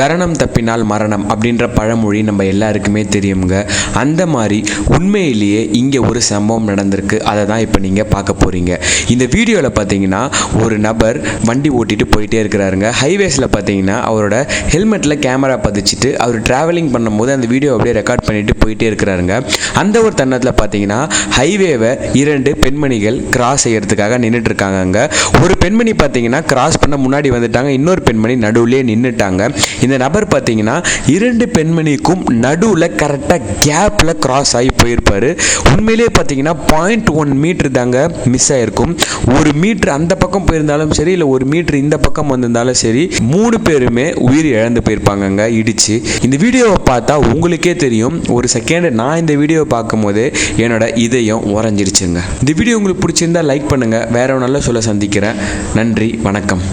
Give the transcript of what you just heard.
கரணம் தப்பினால் மரணம் அப்படின்ற பழமொழி நம்ம எல்லாருக்குமே தெரியுங்க அந்த மாதிரி உண்மையிலேயே இங்கே ஒரு சம்பவம் நடந்திருக்கு. அதை தான் இப்போ நீங்கள் பார்க்க போகிறீங்க இந்த வீடியோவில் பார்த்தீங்கன்னா ஒரு நபர் வண்டி ஓட்டிட்டு போயிட்டே இருக்கிறாருங்க. ஹைவேஸில் பார்த்தீங்கன்னா அவரோட ஹெல்மெட்டில் கேமரா பதிச்சிட்டு அவர் ட்ராவலிங் பண்ணும்போது அந்த வீடியோ அப்படியே ரெக்கார்ட் பண்ணிட்டு போயிட்டே இருக்கிறாருங்க. அந்த ஒரு தருணத்தில் பார்த்தீங்கன்னா ஹைவேவை இரண்டு பெண்மணிகள் கிராஸ் செய்கிறதுக்காக நின்றுட்டு இருக்காங்கங்க. ஒரு பெண்மணி பார்த்தீங்கன்னா கிராஸ் பண்ண முன்னாடி வந்துட்டாங்க. இன்னொரு பெண்மணி நடுவுலேயே நின்றுட்டாங்க இந்த நபர் பார்த்தீங்கன்னா இரண்டு பெண்மணிக்கும் நடுவில் கரெக்டாக கேப்பில் கிராஸ் ஆகி போயிருப்பார். உண்மையிலேயே பார்த்தீங்கன்னா பாயிண்ட் ஒன் மீட்ரு தாங்க மிஸ் ஆகிருக்கும் ஒரு மீட்ரு அந்த பக்கம் போயிருந்தாலும் சரி இல்லை ஒரு மீட்ரு இந்த பக்கம் வந்திருந்தாலும் சரி மூணு பேருமே உயிர் இழந்து போயிருப்பாங்கங்க இடிச்சு. இந்த வீடியோவை பார்த்தா உங்களுக்கே தெரியும். ஒரு செகண்ட் நான் இந்த வீடியோவை பார்க்கும்போது என்னோட இதயம் உறைஞ்சிருச்சுங்க. இந்த வீடியோ உங்களுக்கு பிடிச்சிருந்தா லைக் பண்ணுங்க. வேற ஒரு நல்ல சொல்ல சந்திக்கிறேன். நன்றி வணக்கம்.